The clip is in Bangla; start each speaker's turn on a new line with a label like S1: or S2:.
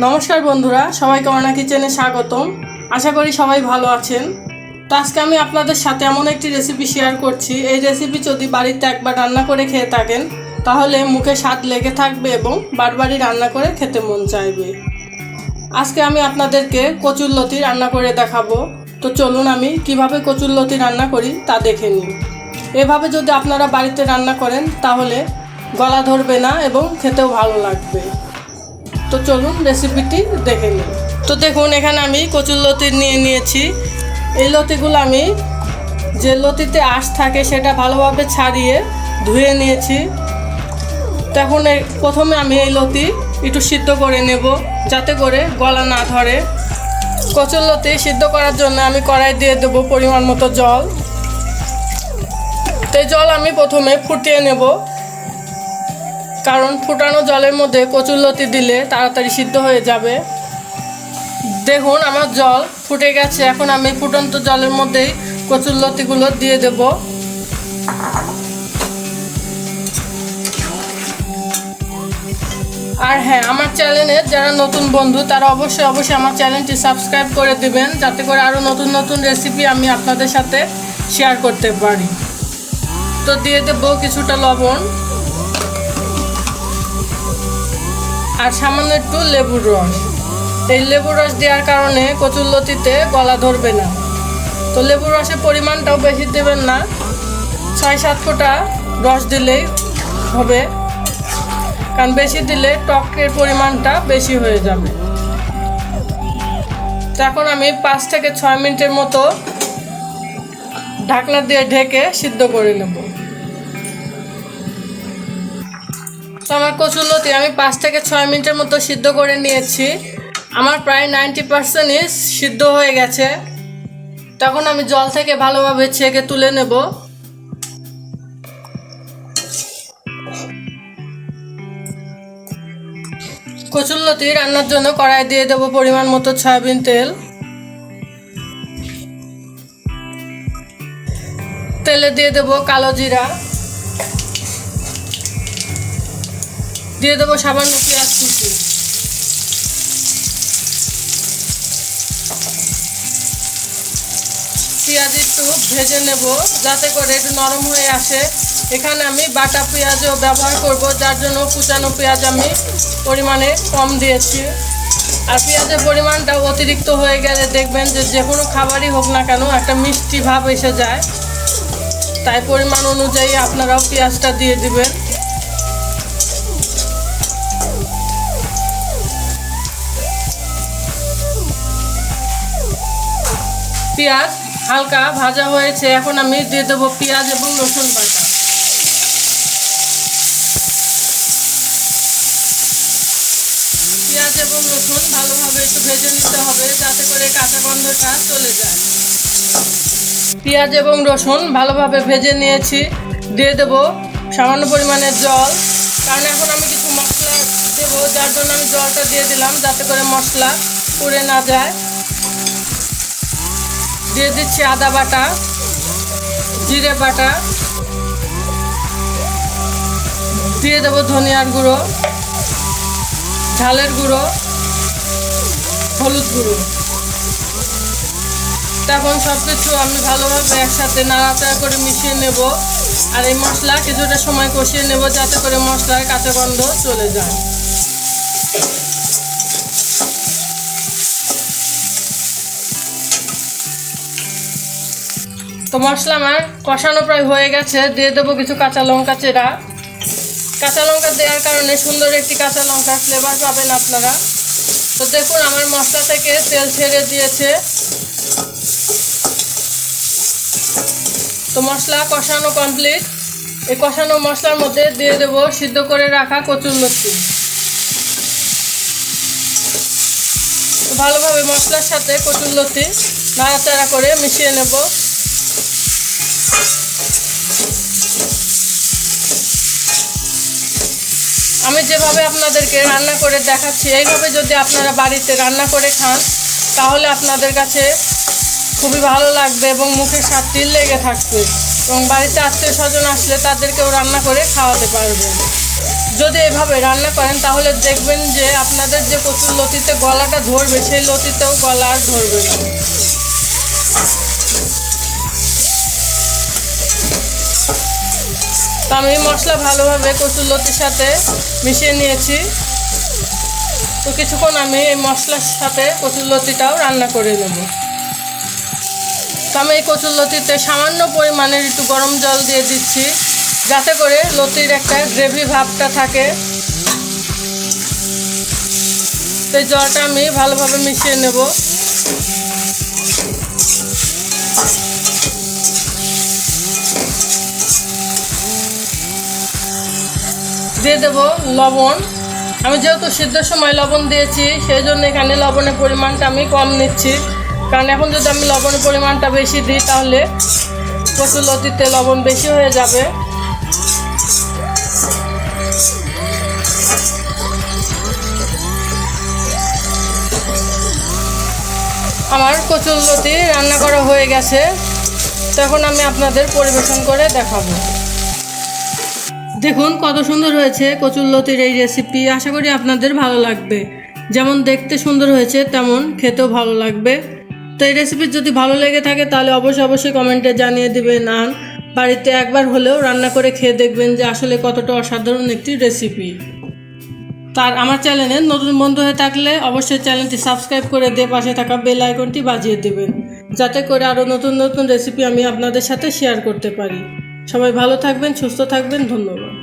S1: নমস্কার বন্ধুরা সবাইকে অনা কিচেনে স্বাগতম। আশা করি সবাই ভালো আছেন। তো আজকে আমি আপনাদের সাথে এমন একটি রেসিপি শেয়ার করছি। এই রেসিপি যদি বাড়িতে একবার রান্না করে খেয়ে থাকেন, তাহলে মুখে স্বাদ লেগে থাকবে এবং বারবারই রান্না করে খেতে মন চাইবে। আজকে আমি আপনাদেরকে কচুরলতি রান্না করে দেখাবো। তো চলুন আমি কীভাবে কচুরলতি রান্না করি তা দেখে নিই। এভাবে যদি আপনারা বাড়িতে রান্না করেন, তাহলে গলা ধরবে না এবং খেতেও ভালো লাগবে। তো চলুন রেসিপিটি দেখে নিই। তো দেখুন, এখানে আমি কচুর লতি নিয়ে নিয়েছি। এই লতিগুলো আমি যে লতিতে আঁশ থাকে সেটা ভালোভাবে ছাড়িয়ে ধুয়ে নিয়েছি। তো এখন প্রথমে আমি এই লতি একটু সিদ্ধ করে নেব, যাতে করে গলা না ধরে। কচুর লতি সিদ্ধ করার জন্য আমি কড়াই দিয়ে দেবো পরিমাণ মতো জল। তো জল আমি প্রথমে ফুটিয়ে নেব। কারণ ফুটানো জলের মধ্যে কচুরলতি দিলে তাড়াতাড়ি সিদ্ধ হয়ে যাবে। দেখুন, আমার জল ফুটে গেছে। এখন আমি ফুটন্ত জলের মধ্যেই কচুরলতিগুলো দিয়ে দেব। আর হ্যাঁ আমার চ্যানেলে যারা নতুন বন্ধু, তারা অবশ্যই অবশ্যই আমার চ্যানেলটি সাবস্ক্রাইব করে দিবেন, যাতে করে আরও নতুন নতুন রেসিপি আমি আপনাদের সাথে শেয়ার করতে পারি। তো দিয়ে দেবো কিছুটা লবণ। আর সামান্য একটু লেবুর রস। এই লেবুর রস দেওয়ার কারণে কচুরলতিতে গলা ধরবে না। তো লেবুর রসের পরিমাণটাও বেশি দেবেন না। ছয়, সাত ফোঁটা রস দিলেই হবে। কারণ বেশি দিলে টকের পরিমাণটা বেশি হয়ে যাবে। এখন আমি পাঁচ থেকে ছয় মিনিটের মতো ঢাকনা দিয়ে ঢেকে সিদ্ধ করে নেব। তো আমার কচুরলতি আমি পাঁচ থেকে ছয় মিনিটের মতো সিদ্ধ করে নিয়েছি। আমার প্রায় নাইনটি পার্সেন্টই সিদ্ধ হয়ে গেছে। তখন আমি জল থেকে ভালোভাবে ছেঁকে তুলে নেব। কচুরলতি রান্নার জন্য কড়াই দিয়ে দেবো পরিমাণ মতো সয়াবিন তেল। তেলে দিয়ে দেবো কালো জিরা। দিয়ে দেবো সামান্য পেঁয়াজ কুচি। পেঁয়াজ একটু ভেজে নেব, যাতে করে একটু নরম হয়ে আসে। এখানে আমি বাটা পেঁয়াজও ব্যবহার করব, যার জন্য কুচানো পেঁয়াজ আমি পরিমাণে কম দিয়েছি। আর পেঁয়াজের পরিমাণটা অতিরিক্ত হয়ে গেলে দেখবেন যে যে কোনো খাবারই হোক না কেন একটা মিষ্টি ভাব এসে যায়। তাই পরিমাণ অনুযায়ী আপনারাও পেঁয়াজটা দিয়ে দিবেন। পেঁয়াজ হালকা ভাজা হয়েছে, এখন আমি দিয়ে দেবো পেঁয়াজ এবং রসুন বাটা। পেঁয়াজ এবং রসুন ভালোভাবে একটু ভেজে নিতে হবে, যাতে করে কাঁচা গন্ধটা চলে যায়। পেঁয়াজ এবং রসুন ভালোভাবে ভেজে নিয়েছি, দিয়ে দেবো সামান্য পরিমাণে জল। কারণ এখন আমি কিছু মশলা দেবো, যার জন্য আমি জলটা দিয়ে দিলাম, যাতে করে মশলা পুড়ে না যায়। দিয়ে দিচ্ছি আদা বাটা, জিরে বাটা, দিয়ে দেবো ধনিয়ার গুঁড়ো, ঝালের গুঁড়ো, হলুদ গুঁড়ো। তখন সব কিছু আমি ভালোভাবে একসাথে নাড়াচাড়া করে মিশিয়ে নেব আর এই মশলা কিছুটা সময় কষিয়ে নেব যাতে করে মশলার কাঁচা গন্ধ চলে যায়। তো মশলা আমার কষানো প্রায় হয়ে গেছে। দিয়ে দেবো কিছু কাঁচা লঙ্কা চেরা। কাঁচা লঙ্কা দেওয়ার কারণে সুন্দর একটি কাঁচা লঙ্কার ফ্লেভার পাবেন আপনারা। তো দেখুন, আমার মশলা থেকে তেল ছেড়ে দিয়েছে। তো মশলা কষানো কমপ্লিট এই কষানো মশলার মধ্যে দিয়ে দেবো সিদ্ধ করে রাখা কচুর লতি ভালোভাবে মশলার সাথে কচুর লতি নাড়াচাড়া করে মিশিয়ে নেব আমি যেভাবে আপনাদেরকে রান্না করে দেখাচ্ছি, এইভাবে যদি আপনারা বাড়িতে রান্না করে খান, তাহলে আপনাদের কাছে খুবই ভালো লাগবে এবং মুখে স্বাদটি লেগে থাকবে এবং বাড়িতে আত্মীয় স্বজন আসলে তাদেরকেও রান্না করে খাওয়াতে পারবেন যদি এভাবে রান্না করেন, তাহলে দেখবেন যে আপনাদের যে কচুর লতিতে গলাটা ধরবে, সেই লতিতেও গলা আর ধরবে না। আমি মশলা ভালোভাবে কচুর লতির সাথে মিশিয়ে নিয়েছি। তো কিছুক্ষণ আমি এই মশলার সাথে কচুর লতিটাও রান্না করে নেব। তো আমি এই কচুর লতিতে সামান্য পরিমাণের একটু গরম জল দিয়ে দিচ্ছি, যাতে করে লতির একটা গ্রেভি ভাবটা থাকে। তো জলটা আমি ভালোভাবে মিশিয়ে নেব। দিয়ে দেবো লবণ। আমি যেহেতু সিদ্ধর সময় লবণ দিয়েছি, সেই জন্য এখানে লবণের পরিমাণটা আমি কম নিচ্ছি। কারণ এখন যদি আমি লবণের পরিমাণটা বেশি দিই, তাহলে কচুর লতিতে লবণ বেশি হয়ে যাবে। আমার কচুর লতি রান্না করা হয়ে গেছে। তখন আমি আপনাদের পরিবেশন করে দেখাবো। দেখুন কত সুন্দর হয়েছে কচুরলতির এই রেসিপি আশা করি আপনাদের ভালো লাগবে। যেমন দেখতে সুন্দর হয়েছে, তেমন খেতেও ভালো লাগবে। তো এই রেসিপি যদি ভালো লেগে থাকে, তাহলে অবশ্যই অবশ্যই কমেন্টে জানিয়ে দিবেন। আর বাড়িতে একবার হলেও রান্না করে খেয়ে দেখবেন যে আসলে কতটা অসাধারণ একটি রেসিপি তার আমার চ্যানেলে নতুন বন্ধু হয়ে থাকলে অবশ্যই চ্যানেলটি সাবস্ক্রাইব করে দিয়ে পাশে থাকা বেল আইকনটি বাজিয়ে দেবেন। যাতে করে আরও নতুন নতুন রেসিপি আমি আপনাদের সাথে শেয়ার করতে পারি। সবাই ভালো থাকবেন, সুস্থ থাকবেন, ধন্যবাদ।